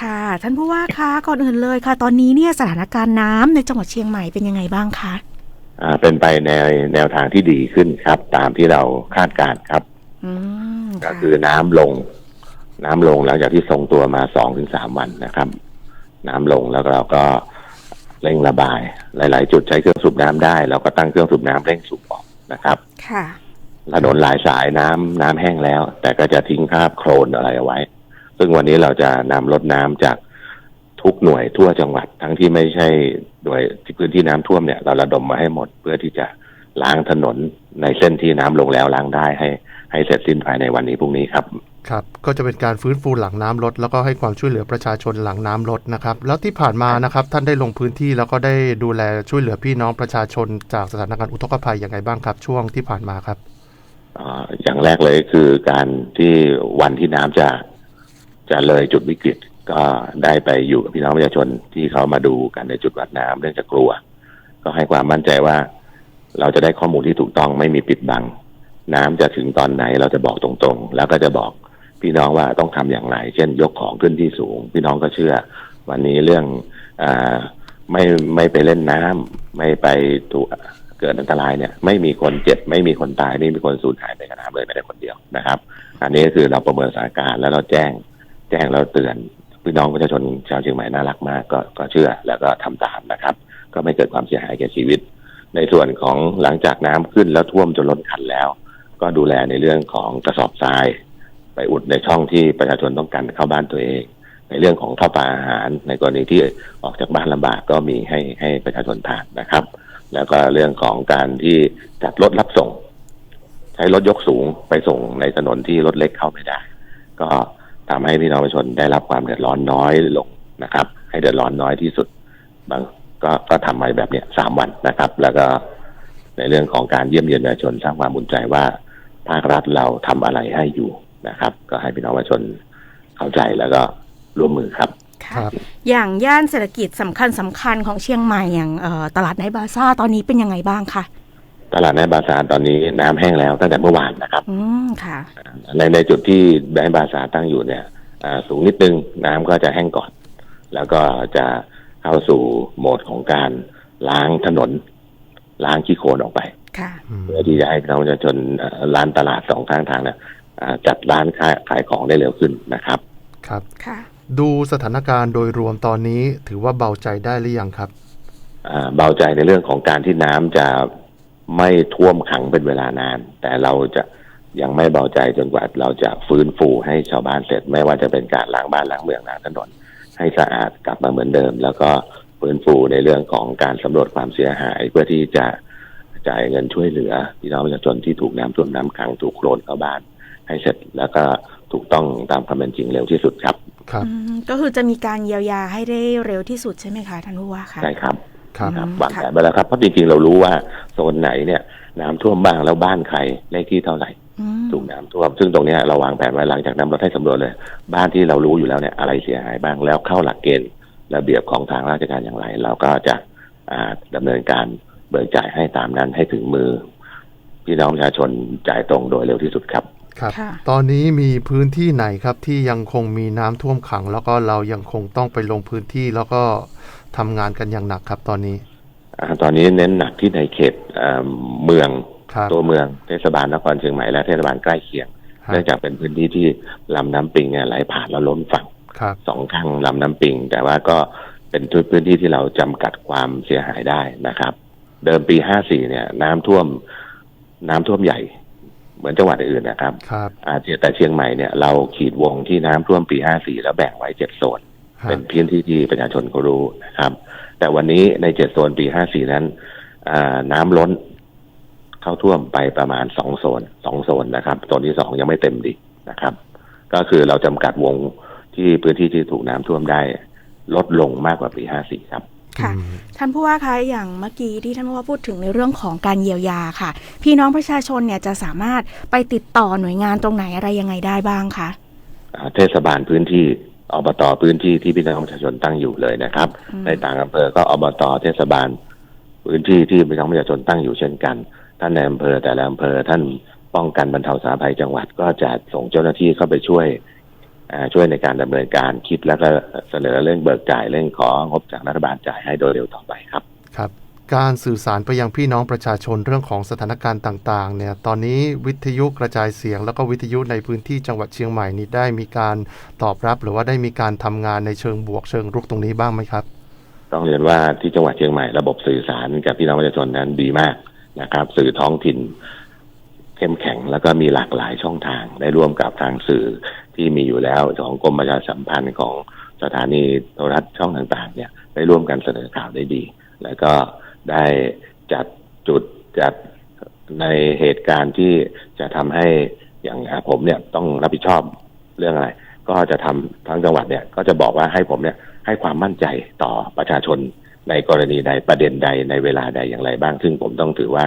ค่ะ ท่านผู้ว่าคะก่อนอื่นเลยค่ะ ตอนนี้เนี่ยสถานการณ์น้ำในจังหวัดเชียงใหม่เป็นยังไงบ้างคะอ่าเป็นไปในแนวทางที่ดีขึ้นครับ ตามที่เราคาดการณ์ครับอืมก็ค่ะคือน้ำลง น้ำลงหลังจากที่ทรงตัวมาสองถึงสามวันนะครับ น้ำลงแล้วเราก็เร่งระบาย หลาย ๆ จุดใช้เครื่องสูบน้ำได้เราก็ตั้งเครื่องสูบน้ำเร่งสูบออกนะครับ ค่ะถนนหลายสายน้ำน้ำแห้งแล้ว แต่ก็จะทิ้งคราบโคลนอะไรเอาไว้ ซึ่งวันนี้เราจะนำรถน้ำจากทุกหน่วยทั่วจังหวัด ทั้งที่ไม่ใช่หน่วยที่พื้นที่น้ำท่วมเนี่ยเราระดมมาให้หมดเพื่อที่จะล้างถนนในเส้นที่น้ำลงแล้วล้างได้ให้ให้เสร็จสิ้นภายในวันนี้พรุ่งนี้ครับครับก็จะเป็นการฟื้นฟูหลังน้ำลด แล้วก็ให้ความช่วยเหลือประชาชนหลังน้ำลดนะครับ แล้วที่ผ่านมานะครับ ท่านได้ลงพื้นที่แล้วก็ได้ดูแลช่วยเหลือพี่น้องประชาชนจากสถานการณ์อุทกภัยอย่างไรบ้างครับ ช่วงที่ผ่านมาครับอ่าอย่างแรกเลยคือการที่วันที่น้ำจะ จะเลยจุดวิกฤตก็ได้ไปอยู่กับพี่น้องประชาชนที่เขามาดูกันในจุดวัดน้ำเนื่องจากลัว ก็ให้ความมั่นใจว่า เราจะได้ข้อมูลที่ถูกต้องไม่มีปิดบัง น้ำจะถึงตอนไหนเราจะบอกตรงๆ แล้วก็จะบอกพี่น้องว่าต้องทำอย่างไร เช่น ยกของขึ้นที่สูง พี่น้องก็เชื่อ วันนี้เรื่องอไม่ไม่ไปเล่นน้ำไม่ไปถูกเกิดอันตรายเนี่ย ไม่มีคนเจ็บ ไม่มีคนตายไม่มีคนสูญหายไปกับน้ำเลยแม้แต่คนเดียวนะครับ อันนี้ก็คือเราประเมินสถานการณ์แล้วเราแจ้ง แจ้งแล้วเตือนพี่น้องประชาชนชาวเชียงใหม่น่ารักมากก็ก็เชื่อแล้วก็ทำตามนะครับ ก็ไม่เกิดความเสียหายแก่ชีวิต ในส่วนของหลังจากน้ำขึ้นแล้วท่วมจนล้นคันแล้ว ก็ดูแลในเรื่องของกระสอบทราย ไปอุดในช่องที่ประชาชนต้องการเข้าบ้านตัวเอง ในเรื่องของข้าวปลาอาหาร ในกรณีที่ออกจากบ้านลำบากก็มีให้ให้ประชาชนทานนะครับ แล้วก็เรื่องของการที่จัดรถรับส่ง ใช้รถยกสูงไปส่งในถนนที่รถเล็กเข้าไม่ได้ ก็ ทำให้พี่น้องประชาชนได้รับความเดือดร้อนน้อยลงนะครับ ให้เดือดร้อนน้อยที่สุดบางก็ก็ทำมาแบบเนี้ยสามวันนะครับ แล้วก็ในเรื่องของการเยี่ยมเยียนประชาชนสร้างความบุญใจว่าภาครัฐเราทำอะไรให้อยู่นะครับ ก็ให้พี่น้องประชาชนเข้าใจแล้วก็ร่วมมือครับค่ะครับอย่างย่านเศรษฐกิจสำคัญสำคัญของเชียงใหม่อย่างเอ่อตลาดไนท์บาซ่าตอนนี้เป็นยังไงบ้างคะต ลาดในบาซาร์ตอนนี้น้ำแห้งแล้วตั้งแต่เมื่อวานนะครับอืมค่ะในในจุดที่ในบาซาร์ตั้งอยู่เนี่ยอ่าสูงนิดนึงน้ำก็จะแห้งก่อน แล้วก็จะเข้าสู่โหมดของการล้างถนน ล้างขี้โคลนออกไปค่ะอืมเพื่อที่จะให้พี่น้องประชาชนเอ่อร้านตลาดสองข้างทางเนี่ยอ่าจัดร้านขายขายของได้เร็วขึ้นนะครับ ครับค่ะดูสถานการณ์โดยรวมตอนนี้ถือว่าเบาใจได้หรือยังครับอ่าเบาใจในเรื่องของการที่น้ำจะ ไม่ท่วมขังเป็นเวลานาน แต่เราจะยังไม่เบาใจจนกว่าเราจะฟื้นฟูให้ชาวบ้านเสร็จ ไม่ว่าจะเป็นการล้างบ้านล้างเมืองล้างถนนให้สะอาดกลับมาเหมือนเดิม แล้วก็ฟื้นฟูในเรื่องของการสำรวจความเสียหาย เพื่อที่จะจ่ายเงินช่วยเหลือพี่น้องประชาชนที่ถูกน้ำท่วมน้ำขังถูกโคลนเข้าบ้าน ให้เสร็จแล้วก็ถูกต้องตามความเป็นจริงเร็วที่สุดครับ ครับอืมก็คือจะมีการเยียวยาให้ได้เร็วที่สุดใช่ไหมคะท่านผู้ว่าคะใช่ครับ ครับครับอืมวางค่ะแผนไปแล้วครับเพราะจริงๆเรารู้ว่าโซนไหนเนี่ยน้ำท่วมบ้างแล้วบ้านใครเลขที่เท่าไหร่อืมถูกน้ำท่วมซึ่งตรงเนี้ยเราวางแผนไว้หลังจากนั้นเราให้สำรวจเลย บ้านที่เรารู้อยู่แล้วเนี่ยอะไรเสียหายบ้างแล้วเข้าหลักเกณฑ์ระเบียบของทางราชการอย่างไร เราก็จะอ่าดำเนินการเบิกจ่ายให้ตามนั้นให้ถึงมือ พี่น้องประชาชนจ่ายตรงโดยเร็วที่สุดครับ ครับค่ะตอนนี้มีพื้นที่ไหนครับที่ยังคงมีน้ำท่วมขัง แล้วก็เรายังคงต้องไปลงพื้นที่แล้วก็ทำงานกันอย่างหนักครับตอนนี้อ่าตอนนี้เน้นหนักที่ในเขตเอ่อเมืองครับตัวเมืองเทศบาลนครเชียงใหม่และเทศบาลใกล้เคียงครับเนื่องจากเป็นพื้นที่ที่ลำน้ำปิงเนี่ยไหลผ่านแล้วล้นฝั่งครับสองข้างลำน้ำปิง แต่ว่าก็เป็นพื้นที่ที่เราจำกัดความเสียหายได้นะครับ เดิมปี54เนี่ย น้ำท่วมน้ำท่วมใหญ่ เหมือนจังหวัดอื่นนะครับครับอาแต่เชียงใหม่เนี่ยเราขีดวงที่น้ำท่วมปี 54 แล้วแบ่งไว้เจ็ดโซนครัเป็บนพื้นที่ที่ประชาชนเขารู้นะครับ แต่วันนี้ในเจ็ดโซนปี 54 นั้นอ่าน้ำล้นเข้าท่วมไปประมาณสองโซนสองโซนนะครับโซนที่สองยังไม่เต็มดีนะครับ ก็คือเราจำกัดวงที่พื้นที่ที่ถูกน้ำท่วมได้ ลดลงมากกว่าปี 54 ครับ ค่ะอืมท่านผู้ว่าคะอย่างเมื่อกี้ที่ท่านผู้ว่าพูดถึงในเรื่องของการเยียวยาค่ะ พี่น้องประชาชนเนี่ยจะสามารถไปติดต่อหน่วยงานตรงไหนอะไรยังไงได้บ้างคะอ่าเทศบาลพื้นที่อบตพื้นที่ที่พี่น้องประชาชนตั้งอยู่เลยนะครับอืมในต่างอำเภอก็อบตเทศบาล พื้นที่ที่พี่น้องประชาชนตั้งอยู่เช่นกัน ท่านในอำเภอแต่ละอำเภอท่านป้องกันบรรเทาสาภัยจังหวัดก็จะส่งเจ้าหน้าที่เข้าไปช่วยอ่า ช่วยในการดำเนินการคิดแล้วก็เสนอเรื่องเบิกจ่ายเรื่องของงบจากรัฐบาลจ่ายให้โดยเร็วต่อไปครับครับการสื่อสารไปยังพี่น้องประชาชนเรื่องของสถานการณ์ต่างๆ เนี่ย ตอนนี้วิทยุกระจายเสียง แล้วก็วิทยุในพื้นที่จังหวัดเชียงใหม่นี้ได้มีการตอบรับ หรือว่าได้มีการทำงานในเชิงบวกเชิงรุกตรงนี้บ้างไหมครับ ต้องเรียนว่าที่จังหวัดเชียงใหม่ระบบสื่อสารกับพี่น้องประชาชนนั้นดีมากนะครับ สื่อท้องถิ่น เข้มแข็ง แล้วก็มีหลากหลายช่องทางได้ร่วมกับทางสื่อที่มีอยู่แล้วของกรมประชาสัมพันธ์ของสถานีโทรทัศน์ช่องต่างๆ เนี่ยได้ร่วมกันเสนอข่าวได้ดี แล้วก็ได้จัดจุดจัดในเหตุการณ์ที่จะทำให้อย่างผมเนี่ยต้องรับผิดชอบเรื่องอะไร ก็จะทำทั้งจังหวัดเนี่ยก็จะบอกว่าให้ผมเนี่ยให้ความมั่นใจต่อประชาชนในกรณีใดประเด็นใดในเวลาใดอย่างไรบ้าง ซึ่งผมต้องถือว่า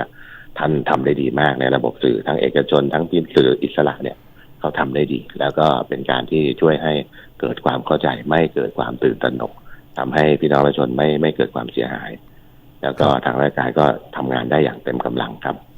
ท่านทำได้ดีมากในระบบสื่อทั้งเอกชน ทั้งพิมพ์สื่ออิสระเนี่ยเขาทำได้ดี แล้วก็เป็นการที่ช่วยให้เกิดความเข้าใจไม่เกิดความตื่นตระหนกทำให้พี่น้องประชาชนไม่ไม่เกิดความเสียหาย แล้วก็ทางราชการก็ทำงานได้อย่างเต็มกำลังครับ